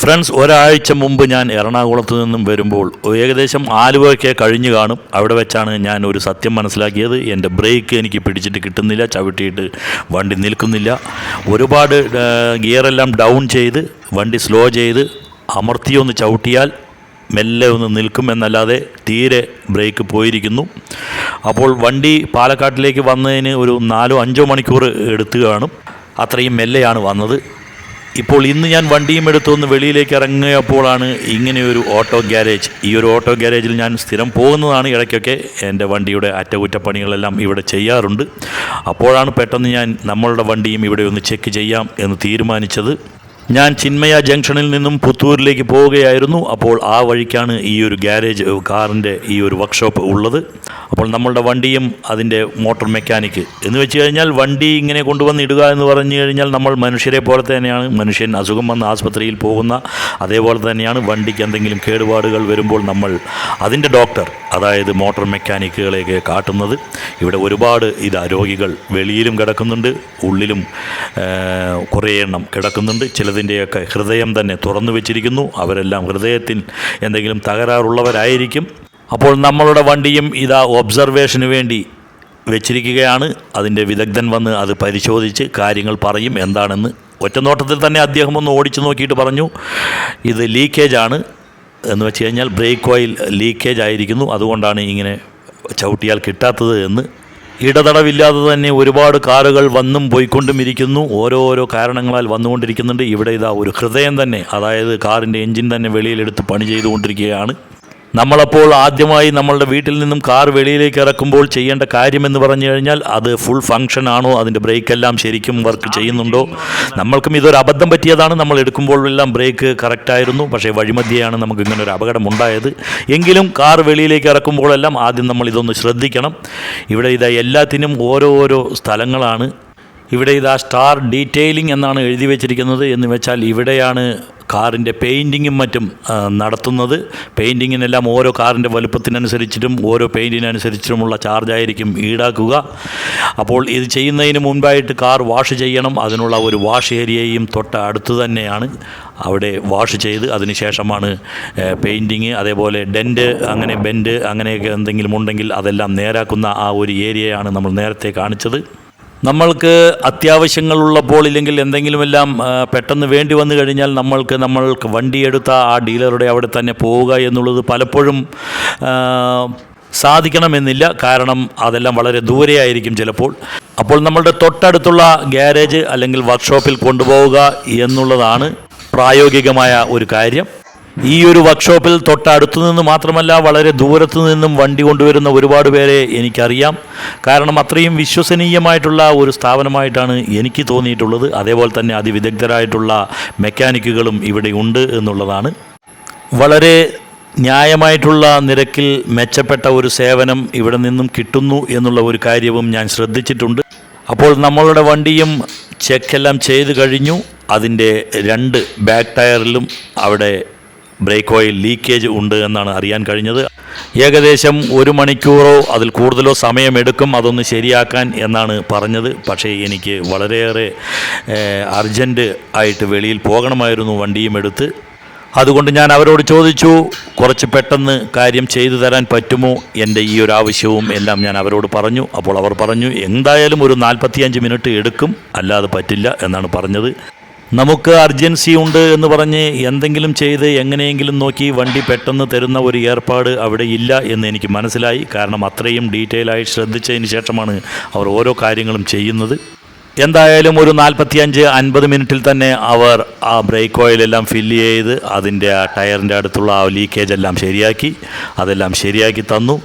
Friends ഒരാഴ്ച മുമ്പ് ഞാൻ എറണാകുളത്ത് നിന്നും വരുമ്പോൾ ഏകദേശം ആലുവയൊക്കെ കഴിഞ്ഞു കാണും. അവിടെ വെച്ചാണ് ഞാൻ ഒരു സത്യം മനസ്സിലാക്കിയത്. എന്റെ ബ്രേക്ക് എനിക്ക് പിടിച്ചിട്ട് കിട്ടുന്നില്ല ചവിട്ടിയിട്ട് വണ്ടി നിൽക്കുന്നില്ല. ഒരുപാട് ഗിയറെല്ലാം ഡൗൺ ചെയ്ത് വണ്ടി സ്ലോ ചെയ്ത് അമർത്തിയൊന്ന് ചവിട്ടിയാൽ മെല്ലെ ഒന്ന് നിൽക്കും എന്നല്ലാതെ തീരെ ബ്രേക്ക് പോയിരിക്കുന്നു. അപ്പോൾ വണ്ടി പാലക്കാട്ടിലേക്ക് വന്നതിന് ഒരു നാലോ അഞ്ചോ മണിക്കൂർ എടുത്തു കാണും. അത്രയും മെല്ലെയാണ് വന്നത്. ഇപ്പോൾ ഇന്ന് ഞാൻ വണ്ടിയും എടുത്തുനിന്ന് വെളിയിലേക്ക് ഇറങ്ങിയപ്പോഴാണ് ഇങ്ങനെയൊരു ഓട്ടോ ഗ്യാരേജ്. ഈ ഒരു ഓട്ടോ ഗ്യാരേജിൽ ഞാൻ സ്ഥിരം പോകുന്നതാണ്. ഇടയ്ക്കൊക്കെ എന്റെ വണ്ടിയുടെ അറ്റകുറ്റപ്പണികളെല്ലാം ഇവിടെ ചെയ്യാറുണ്ട്. അപ്പോഴാണ് പെട്ടെന്ന് ഞാൻ നമ്മളുടെ വണ്ടിയും ഇവിടെ ഒന്ന് ചെക്ക് ചെയ്യാം എന്ന് തീരുമാനിച്ചത്. ഞാൻ ചിന്മയ ജംഗ്ഷനിൽ നിന്നും പുത്തൂരിലേക്ക് പോവുകയായിരുന്നു അപ്പോൾ ആ വഴിക്കാണ് ഈ ഒരു ഗ്യാരേജ് കാറിന്റെ ഈ ഒരു വർക്ക്ഷോപ്പ് ഉള്ളത്. അപ്പോൾ നമ്മളുടെ വണ്ടിയും അതിന്റെ മോട്ടോർ മെക്കാനിക്ക് എന്ന് വെച്ച് കഴിഞ്ഞാൽ വണ്ടി ഇങ്ങനെ കൊണ്ടുവന്ന് ഇടുക എന്ന് പറഞ്ഞു കഴിഞ്ഞാൽ നമ്മൾ മനുഷ്യരെ പോലെ തന്നെയാണ്. മനുഷ്യൻ അസുഖം വന്ന് ആസ്പത്രിയിൽ പോകുന്ന അതേപോലെ തന്നെയാണ്. വണ്ടിക്ക് എന്തെങ്കിലും കേടുപാടുകൾ വരുമ്പോൾ നമ്മൾ അതിന്റെ ഡോക്ടർ അതായത് മോട്ടോർ മെക്കാനിക്കുകളെയൊക്കെ കാട്ടുന്നത്. ഇവിടെ ഒരുപാട് ഇതാ രോഗികൾ വെളിയിലും കിടക്കുന്നുണ്ട് ഉള്ളിലും കുറേ എണ്ണം കിടക്കുന്നുണ്ട്. ചിലതിന്റെയൊക്കെ ഹൃദയം തന്നെ തുറന്നു വെച്ചിരിക്കുന്നു. അവരെല്ലാം ഹൃദയത്തിൽ എന്തെങ്കിലും തകരാറുള്ളവരായിരിക്കും. അപ്പോൾ നമ്മളുടെ വണ്ടിയും ഇതാ ഒബ്സർവേഷന് വേണ്ടി വെച്ചിരിക്കുകയാണ്. അതിന്റെ വിദഗ്ധൻ വന്ന് അത് പരിശോധിച്ച് കാര്യങ്ങൾ പറയും എന്താണെന്ന്. ഒറ്റനോട്ടത്തിൽ തന്നെ അദ്ദേഹം ഒന്ന് ഓടിച്ചു നോക്കിയിട്ട് പറഞ്ഞു ഇത് ലീക്കേജാണ് എന്ന് വെച്ച് കഴിഞ്ഞാൽ ബ്രേക്ക് ഓയിൽ ലീക്കേജ് ആയിരിക്കുന്നു. അതുകൊണ്ടാണ് ഇങ്ങനെ ചവിട്ടിയാൽ കിട്ടാത്തത് എന്ന്. ഇടതടവില്ലാതെ തന്നെ ഒരുപാട് കാറുകൾ വന്നും പോയിക്കൊണ്ടും ഇരിക്കുന്നു. ഓരോരോ കാരണങ്ങളാൽ വന്നുകൊണ്ടിരിക്കുന്നുണ്ട്. ഇവിടെ ഇതാ ഒരു ഹൃദയം തന്നെ അതായത് കാറിന്റെ എൻജിൻ തന്നെ വെളിയിലെടുത്ത് പണി ചെയ്തുകൊണ്ടിരിക്കുകയാണ്. നമ്മളപ്പോൾ ആദ്യമായി നമ്മളുടെ വീട്ടിൽ നിന്നും കാർ വെളിയിലേക്ക് ഇറക്കുമ്പോൾ ചെയ്യേണ്ട കാര്യമെന്ന് പറഞ്ഞു കഴിഞ്ഞാൽ അത് ഫുൾ ഫങ്ഷൻ ആണോ? അതിന്റെ ബ്രേക്കെല്ലാം ശരിക്കും വർക്ക് ചെയ്യുന്നുണ്ടോ? നമ്മൾക്കും ഇതൊരു അബദ്ധം പറ്റിയതാണ്. നമ്മൾ എടുക്കുമ്പോഴെല്ലാം ബ്രേക്ക് കറക്റ്റായിരുന്നു പക്ഷേ വഴിമധ്യയാണ് നമുക്ക് ഇങ്ങനെ ഒരു അപകടം ഉണ്ടായത്. എങ്കിലും കാർ വെളിയിലേക്ക് ഇറക്കുമ്പോഴെല്ലാം ആദ്യം നമ്മൾ ഇതൊന്ന് ശ്രദ്ധിക്കണം. ഇവിടെ ഇത് എല്ലാത്തിനും ഓരോ ഓരോ സ്ഥലങ്ങളാണ്. ഇവിടെ ഇതാ സ്റ്റാർ ഡീറ്റെയിലിംഗ് എന്നാണ് എഴുതി വെച്ചിരിക്കുന്നത്. എന്ന് വെച്ചാൽ ഇവിടെയാണ് കാറിന്റെ പെയിന്റിങ്ങും മറ്റും നടത്തുന്നത്. പെയിന്റിങ്ങിനെല്ലാം ഓരോ കാറിന്റെ വലുപ്പത്തിനനുസരിച്ചിട്ടും ഓരോ പെയിന്റിനനുസരിച്ചിട്ടുമുള്ള ചാർജായിരിക്കും ഈടാക്കുക. അപ്പോൾ ഇത് ചെയ്യുന്നതിന് മുൻപായിട്ട് കാർ വാഷ് ചെയ്യണം. അതിനുള്ള ഒരു വാഷ് ഏരിയയും തൊട്ട് അടുത്ത് തന്നെയാണ് അവിടെ വാഷ് ചെയ്ത്. അതിനുശേഷമാണ് പെയിന്റിങ് അതേപോലെ ഡെന്റ് അങ്ങനെ ബെൻഡ് അങ്ങനെയൊക്കെ എന്തെങ്കിലും ഉണ്ടെങ്കിൽ അതെല്ലാം നേരാക്കുന്ന ആ ഒരു ഏരിയയാണ് നമ്മൾ നേരത്തെ കാണിച്ചത്. നമ്മൾക്ക് അത്യാവശ്യങ്ങളുള്ളപ്പോൾ ഇല്ലെങ്കിൽ എന്തെങ്കിലുമെല്ലാം പെട്ടെന്ന് വേണ്ടി വന്നു കഴിഞ്ഞാൽ നമ്മൾക്ക് നമ്മൾക്ക് വണ്ടിയെടുത്ത ആ ഡീലറുടെ അവിടെ തന്നെ പോവുക എന്നുള്ളത് പലപ്പോഴും സാധിക്കണമെന്നില്ല. കാരണം അതെല്ലാം വളരെ ദൂരെയായിരിക്കും ചിലപ്പോൾ. അപ്പോൾ നമ്മളുടെ തൊട്ടടുത്തുള്ള ഗ്യാരേജ് അല്ലെങ്കിൽ വർക്ക്ഷോപ്പിൽ കൊണ്ടുപോവുക എന്നുള്ളതാണ് പ്രായോഗികമായ ഒരു കാര്യം. ഈ ഒരു വർക്ക്ഷോപ്പിൽ തൊട്ടടുത്തു നിന്ന് മാത്രമല്ല വളരെ ദൂരത്തു നിന്നും വണ്ടി കൊണ്ടുവരുന്ന ഒരുപാട് പേരെ എനിക്കറിയാം. കാരണം അത്രയും വിശ്വസനീയമായിട്ടുള്ള ഒരു സ്ഥാപനമായിട്ടാണ് എനിക്ക് തോന്നിയിട്ടുള്ളത്. അതേപോലെ തന്നെ അതിവിദഗ്ധരായിട്ടുള്ള മെക്കാനിക്കുകളും ഇവിടെ ഉണ്ട് എന്നുള്ളതാണ്. വളരെ ന്യായമായിട്ടുള്ള നിരക്കിൽ മെച്ചപ്പെട്ട ഒരു സേവനം ഇവിടെ നിന്നും കിട്ടുന്നു എന്നുള്ള ഒരു കാര്യവും ഞാൻ ശ്രദ്ധിച്ചിട്ടുണ്ട്. അപ്പോൾ നമ്മളുടെ വണ്ടിയും ചെക്കെല്ലാം ചെയ്ത് കഴിഞ്ഞു. അതിന്റെ രണ്ട് ബാക്ക് ടയറിലും അവിടെ ബ്രേക്ക് ഓയിൽ ലീക്കേജ് ഉണ്ട് എന്നാണ് അറിയാൻ കഴിഞ്ഞത്. ഏകദേശം ഒരു മണിക്കൂറോ അതിൽ കൂടുതലോ സമയമെടുക്കും അതൊന്ന് ശരിയാക്കാൻ എന്നാണ് പറഞ്ഞത്. പക്ഷേ എനിക്ക് വളരെയേറെ അർജന്റ് ആയിട്ട് വെളിയിൽ പോകണമായിരുന്നു വണ്ടിയും എടുത്ത്. അതുകൊണ്ട് ഞാൻ അവരോട് ചോദിച്ചു കുറച്ച് പെട്ടെന്ന് കാര്യം ചെയ്തു തരാൻ പറ്റുമോ? എന്റെ ഈ ഒരു ആവശ്യവും എല്ലാം ഞാൻ അവരോട് പറഞ്ഞു. അപ്പോൾ അവർ പറഞ്ഞു എന്തായാലും ഒരു നാൽപ്പത്തിയഞ്ച് മിനിറ്റ് എടുക്കും. അല്ലാതെ പറ്റില്ല എന്നാണ് പറഞ്ഞത്. നമുക്ക് അർജൻസി ഉണ്ട് എന്ന് പറഞ്ഞ് എന്തെങ്കിലും ചെയ്ത് എങ്ങനെയെങ്കിലും നോക്കി വണ്ടി പെട്ടെന്ന് തരുന്ന ഒരു ഏർപ്പാട് അവിടെ ഇല്ല എന്ന് എനിക്ക് മനസ്സിലായി. കാരണം അത്രയും ഡീറ്റെയിൽ ആയി ശ്രദ്ധിച്ചതിന് ശേഷമാണ് അവർ ഓരോ കാര്യങ്ങളും ചെയ്യുന്നത്. എന്തായാലും ഒരു നാൽപ്പത്തിയഞ്ച് അൻപത് മിനിറ്റിൽ തന്നെ അവർ ആ ബ്രേക്ക് ഓയിലെല്ലാം ഫില്ല് ചെയ്ത് അതിന്റെ ആ ടയറിന്റെ അടുത്തുള്ള ആ ലീക്കേജ് എല്ലാം ശരിയാക്കി. അതെല്ലാം ശരിയാക്കി തന്നു.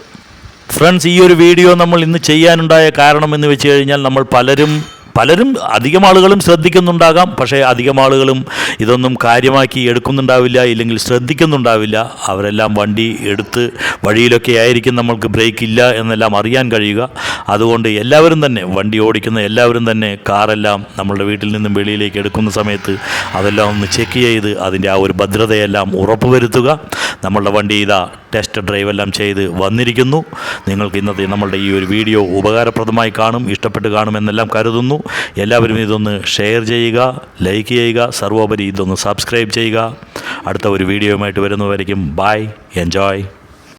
ഫ്രണ്ട്സ് ഈ ഒരു വീഡിയോ നമ്മൾ ഇന്ന് ചെയ്യാനുണ്ടായ കാരണം എന്ന് വെച്ച് കഴിഞ്ഞാൽ നമ്മൾ പലരും പലരും അധികം ആളുകളും ശ്രദ്ധിക്കുന്നുണ്ടാകാം. പക്ഷേ അധികം ആളുകളും ഇതൊന്നും കാര്യമാക്കി എടുക്കുന്നുണ്ടാവില്ല ഇല്ലെങ്കിൽ ശ്രദ്ധിക്കുന്നുണ്ടാവില്ല. അവരെല്ലാം വണ്ടി എടുത്ത് വഴിയിലൊക്കെ ആയിരിക്കും നമ്മൾക്ക് ബ്രേക്ക് ഇല്ല എന്നെല്ലാം അറിയാൻ കഴിയുക. അതുകൊണ്ട് എല്ലാവരും തന്നെ വണ്ടി ഓടിക്കുന്ന എല്ലാവരും തന്നെ കാറെല്ലാം നമ്മളുടെ വീട്ടിൽ നിന്നും വെളിയിലേക്ക് എടുക്കുന്ന സമയത്ത് അതെല്ലാം ഒന്ന് ചെക്ക് ചെയ്ത് അതിന്റെ ആ ഒരു ഭദ്രതയെല്ലാം ഉറപ്പുവരുത്തുക. നമ്മളുടെ വണ്ടി ഇതാ ടെസ്റ്റ് ഡ്രൈവ് എല്ലാം ചെയ്ത് വന്നിരിക്കുന്നു. നിങ്ങൾക്ക് ഇന്നത്തെ നമ്മളുടെ ഈ ഒരു വീഡിയോ ഉപകാരപ്രദമായി കാണും ഇഷ്ടപ്പെട്ട് കാണുമെന്നെല്ലാം കരുതുന്നു. എല്ലാവരും ഇതൊന്ന് ഷെയർ ചെയ്യുക ലൈക്ക് ചെയ്യുക സർവോപരി ഇതൊന്ന് സബ്സ്ക്രൈബ് ചെയ്യുക. അടുത്ത ഒരു വീഡിയോയുമായിട്ട് വരുന്നവരേക്കും ബൈ എൻജോയ്